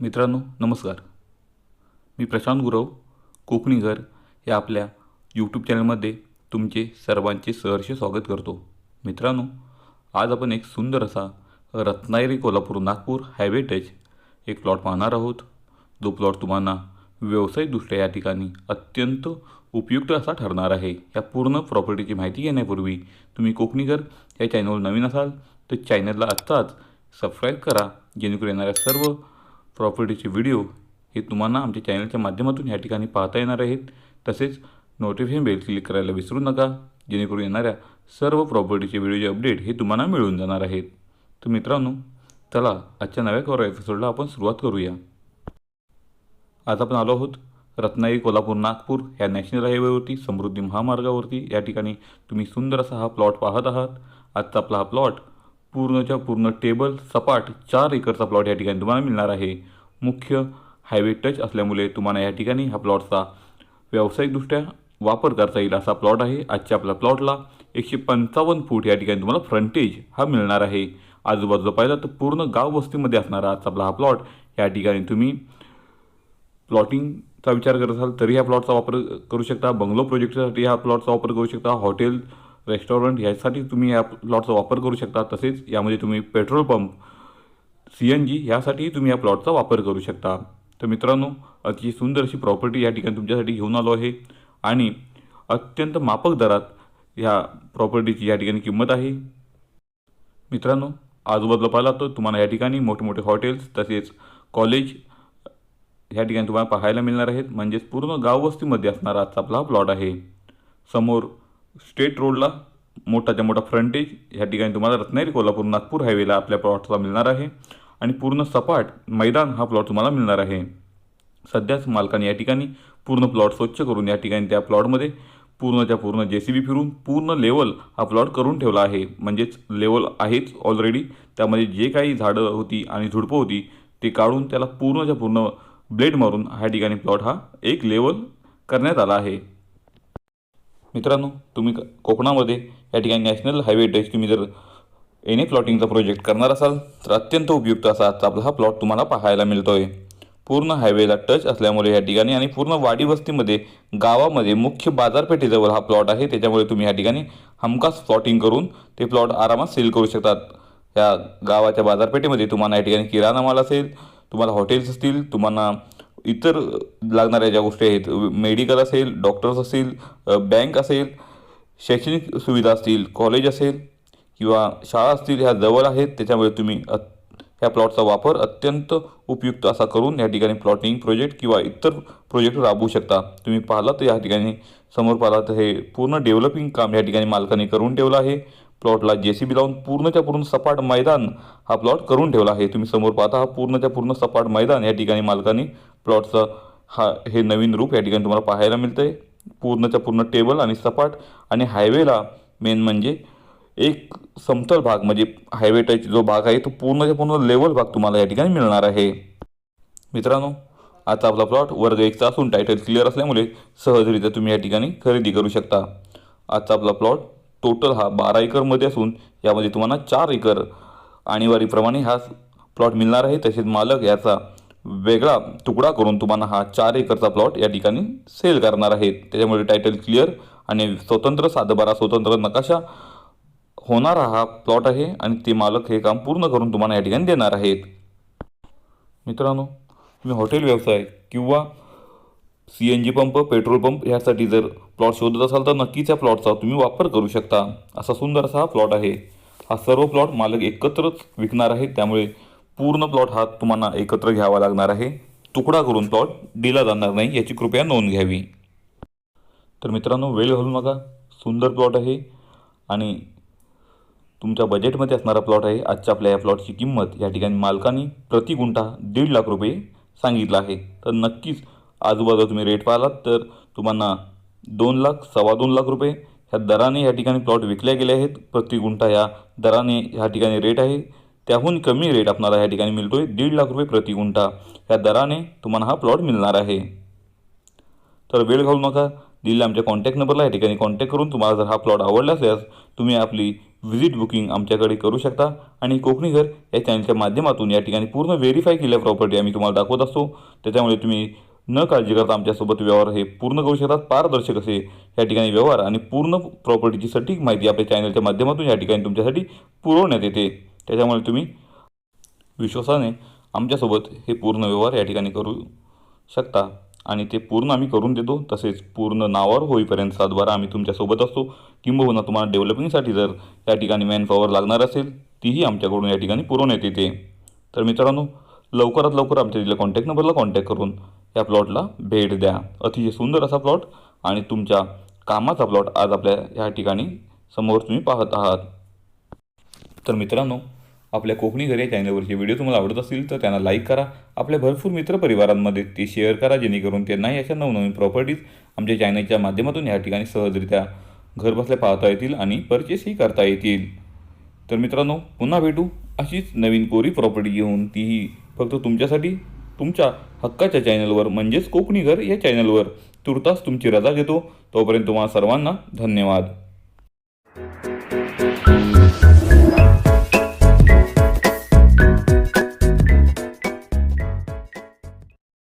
मित्रांनो नमस्कार. मी प्रशांत गुरव कोकणी घर या आपल्या यूट्यूब चॅनलमध्ये तुमचे सर्वांचे सहर्ष स्वागत करतो. मित्रांनो आज आपण एक सुंदर असा रत्नागिरी कोल्हापूर नागपूर हायवे टच एक प्लॉट पाहणार आहोत. जो प्लॉट तुम्हाला व्यावसायिकदृष्ट्या या ठिकाणी अत्यंत उपयुक्त असा ठरणार आहे. या पूर्ण प्रॉपर्टीची माहिती घेण्यापूर्वी तुम्ही कोकणीकर या चॅनलवर नवीन असाल तर चॅनलला आत्ताच सबस्क्राईब करा जेणेकरून येणाऱ्या सर्व प्रॉपर्टीचे व्हिडिओ हे तुम्हाला आमच्या चॅनलच्या माध्यमातून या ठिकाणी पाहता येणार आहेत. तसेच नोटिफिकेशन बेल क्लिक करायला विसरू नका जेणेकरून येणाऱ्या सर्व प्रॉपर्टीचे व्हिडिओचे अपडेट हे तुम्हाला मिळून जाणार आहेत. तर मित्रांनो चला आजच्या नव्या कवर एपिसोडला आपण सुरुवात करूया. आज आपण आलो आहोत रत्नागिरी कोल्हापूर नागपूर या नॅशनल हायवेवरती समृद्धी महामार्गावरती. या ठिकाणी तुम्ही सुंदर असा हा प्लॉट पाहत आहात. आजचा आपला हा प्लॉट पूर्णच्या पूर्ण टेबल सपाट चार एकरचा प्लॉट या ठिकाणी तुम्हाला मिळणार आहे. मुख्य हायवे टच असल्यामुळे तुम्हाला या ठिकाणी हा प्लॉटचा व्यावसायिकदृष्ट्या वापर करता येईल असा प्लॉट आहे. आजच्या आपल्या प्लॉटला एकशे पंचावन्न फूट या ठिकाणी तुम्हाला फ्रंटेज हा मिळणार आहे. आजूबाजूला पाहिलं तर पूर्ण गाव वस्तीमध्ये असणारा आजचा आपला हा प्लॉट या ठिकाणी तुम्ही प्लॉटिंगचा विचार करत असाल तरी ह्या प्लॉटचा वापर करू शकता. बंगलो प्रोजेक्टसाठी ह्या प्लॉटचा वापर करू शकता. हॉटेल रेस्टॉरंट ह्यासाठी तुम्ही या प्लॉटचा वापर करू शकता. तसेच यामध्ये तुम्ही petrol pump C N G ह्यासाठीही तुम्ही या प्लॉटचा वापर करू शकता. तर मित्रांनो अतिशय सुंदर अशी प्रॉपर्टी या ठिकाणी तुमच्यासाठी घेऊन आलो आहे. आणि अत्यंत मापक दरात ह्या प्रॉपर्टीची या ठिकाणी किंमत आहे. मित्रांनो आजूबाजूला पाहिला तर तुम्हाला या ठिकाणी मोठमोठे हॉटेल्स तसेच कॉलेज ह्या ठिकाणी तुम्हाला पाहायला मिळणार आहेत. म्हणजेच पूर्ण गाववस्तीमध्ये असणारा आजचा आपला हा प्लॉट आहे. समोर स्टेट रोडला मोठाच्या मोठा फ्रंटेज ह्या ठिकाणी तुम्हाला रत्नागिरी कोल्हापूर नागपूर हायवेला आपल्या प्लॉटला मिळणार आहे. आणि पूर्ण सपाट मैदान हा प्लॉट तुम्हाला मिळणार आहे. सध्याच मालकाने या ठिकाणी पूर्ण प्लॉट स्वच्छ करून या ठिकाणी त्या प्लॉटमध्ये पूर्णच्या पूर्ण जे सी बी फिरून पूर्ण लेवल हा प्लॉट करून ठेवला आहे. म्हणजेच लेवल आहेच ऑलरेडी त्यामध्ये जे काही झाडं होती आणि झुडपं होती ते काढून त्याला पूर्णच्या पूर्ण ब्लेड मारून ह्या ठिकाणी प्लॉट हा एक लेवल करण्यात आला आहे. मित्रांनो तुम्ही कोकणामध्ये या ठिकाणी नॅशनल हायवे ड्रेस तुम्ही जर एन ए प्लॉटिंगचा प्रोजेक्ट करणार असाल तर अत्यंत उपयुक्त असा आजचा आपला हा प्लॉट तुम्हाला पाहायला मिळतो आहे पूर्ण हायवेला टच असल्यामुळे या ठिकाणी आणि पूर्ण वाडी वस्तीमध्ये गावामध्ये मुख्य बाजारपेठेजवळ हा प्लॉट आहे. त्याच्यामुळे तुम्ही या ठिकाणी हमखास प्लॉटिंग करून ते प्लॉट आरामात सेल करू शकतात. या गावाच्या बाजारपेठेमध्ये तुम्हाला या ठिकाणी किराणा माल असेल तुम्हाला हॉटेल्स असतील तुम्हाला इतर लागणाऱ्या ज्या गोष्टी आहेत मेडिकल असेल डॉक्टर्स असेल बँक असेल शैक्षणिक सुविधा असतील कॉलेज असेल किंवा शाळा असतील ह्या जवळ आहेत त्याच्यामुळे तुम्ही अ- ह्या प्लॉटचा वापर अत्यंत उपयुक्त असा करून या ठिकाणी प्लॉटिंग प्रोजेक्ट किंवा इतर प्रोजेक्ट राबवू शकता. तुम्ही पाहिलं तर या ठिकाणी समोर पाहिलं तर हे पूर्ण डेव्हलपिंग काम या ठिकाणी मालकाने करून ठेवलं आहे. प्लॉटला जे सी बी लावून पूर्णच्या पूर्ण सपाट मैदान हा प्लॉट करून ठेवला आहे. तुम्ही समोर पाहता हा पूर्णच्या पूर्ण सपाट मैदान या ठिकाणी मालकाने प्लॉटचं हा हे नवीन रूप या ठिकाणी तुम्हाला पाहायला मिळतं आहे पूर्णच्या पूर्ण टेबल आणि सपाट आणि हायवेला मेन म्हणजे एक समतल भाग म्हणजे हायवे टच जो भाग आहे तो पूर्णच्या पूर्ण लेवल भाग तुम्हाला या ठिकाणी मिळणार आहे. मित्रांनो आता आपला प्लॉट वर्ग एकचा असून टायटल क्लिअर असल्यामुळे सहजरित्या तुम्ही या ठिकाणी खरेदी करू शकता. आजचा आपला प्लॉट टोटल हा बारा एकरमध्ये असून यामध्ये तुम्हाला चार एकर आणीवारीप्रमाणे हा प्लॉट मिळणार आहे. तसेच मालक याचा वेगळा तुकडा करून तुम्हाला हा चार एकरचा प्लॉट या ठिकाणी सेल करणार आहेत. त्याच्यामुळे टायटल क्लिअर आणि स्वतंत्र सातबारा स्वतंत्र नकाशा होणारा हा प्लॉट आहे आणि ते मालक हे काम पूर्ण करून तुम्हाला या ठिकाणी देणार आहेत. मित्रांनो तुम्ही हॉटेल व्यवसाय किंवा C N G pump petrol pump ह्यासाठी जर प्लॉट शोधत असाल तर नक्कीच या प्लॉटचा तुम्ही वापर करू शकता. असा सुंदर असा हा प्लॉट आहे. हा सर्व प्लॉट मालक एकत्रच विकणार आहे त्यामुळे पूर्ण प्लॉट हा तुम्हाला एकत्र घ्यावा लागणार आहे. तुकडा करून प्लॉट दिला जाणार नाही याची कृपया नोंद घ्यावी. तर मित्रांनो वेळ घालू नका सुंदर प्लॉट आहे आणि तुमच्या बजेटमध्ये असणारा प्लॉट आहे. आजच्या आपल्या या प्लॉटची किंमत या ठिकाणी मालकाने प्रति गुंठा दीड लाख रुपये सांगितलं आहे. तर नक्कीच आजूबाजूला तुम्ही रेट पाहिलात तर तुम्हाला दोन लाख सव्वा दोन लाख रुपये ह्या दराने या ठिकाणी प्लॉट विकल्या गेले आहेत. प्रति गुंठा या दराने ह्या ठिकाणी रेट आहे. त्याहून कमी रेट आपणाला या ठिकाणी मिळतो आहे दीड लाख रुपये प्रति गुंठा. ह्या दराने तुम्हाला हा प्लॉट मिळणार आहे. तर वेळ घालू नका. दिलेल्या आमच्या कॉन्टॅक्ट नंबरला या ठिकाणी कॉन्टॅक्ट करून तुम्हाला जर हा प्लॉट आवडला असल्यास तुम्ही आपली व्हिजिट बुकिंग आमच्याकडे करू शकता. आणि कोकणी घर या चॅनलच्या माध्यमातून या ठिकाणी पूर्ण व्हेरीफाय केल्या प्रॉपर्टी आम्ही तुम्हाला दाखवत असतो. त्याच्यामुळे तुम्ही न काळजी करता आमच्यासोबत व्यवहार हे पूर्ण करू शकतात. पारदर्शक असे या ठिकाणी व्यवहार आणि पूर्ण प्रॉपर्टीची सटीक माहिती आपल्या चॅनलच्या माध्यमातून या ठिकाणी तुमच्यासाठी पुरवण्यात येते. त्याच्यामुळे तुम्ही विश्वासाने आमच्यासोबत हे पूर्ण व्यवहार या ठिकाणी करू शकता आणि ते पूर्ण आम्ही करून देतो. तसेच पूर्ण नावावर होईपर्यंत सातबारा आम्ही तुमच्यासोबत असतो. किंबहुना तुम्हाला डेव्हलपिंगसाठी जर या ठिकाणी मॅनपॉवर लागणार असेल तीही आमच्याकडून या ठिकाणी पुरवण्यात येते. तर मित्रांनो लवकरात लवकर आमच्या दिलेल्या कॉन्टॅक्ट नंबरला कॉन्टॅक्ट करून या प्लॉटला भेट द्या. अतिशय सुंदर असा प्लॉट आणि तुमच्या कामाचा प्लॉट आज आपल्या ह्या ठिकाणी समोर तुम्ही पाहत आहात. तर मित्रांनो आपल्या कोकणी घर या चॅनलवरचे व्हिडिओ तुम्हाला आवडत असतील तर त्यांना लाईक करा. आपल्या भरपूर मित्रपरिवारांमध्ये ते शेअर करा जेणेकरून त्यांनाही अशा नवनवीन प्रॉपर्टीज आमच्या चॅनलच्या माध्यमातून या ठिकाणी सहजरित्या घरबसल्या पाहता येतील आणि परचेसही करता येतील. तर मित्रांनो पुन्हा भेटू अशीच नवीन कोरी प्रॉपर्टी घेऊन. तीही फक्त तुमच्यासाठी. तुमच्या हक्काच्या चॅनलवर म्हणजेच कोकणी घर या चॅनलवर तुर्तास तुमची रजा घेतो. तोपर्यंत तुम्हाला सर्वांना धन्यवाद.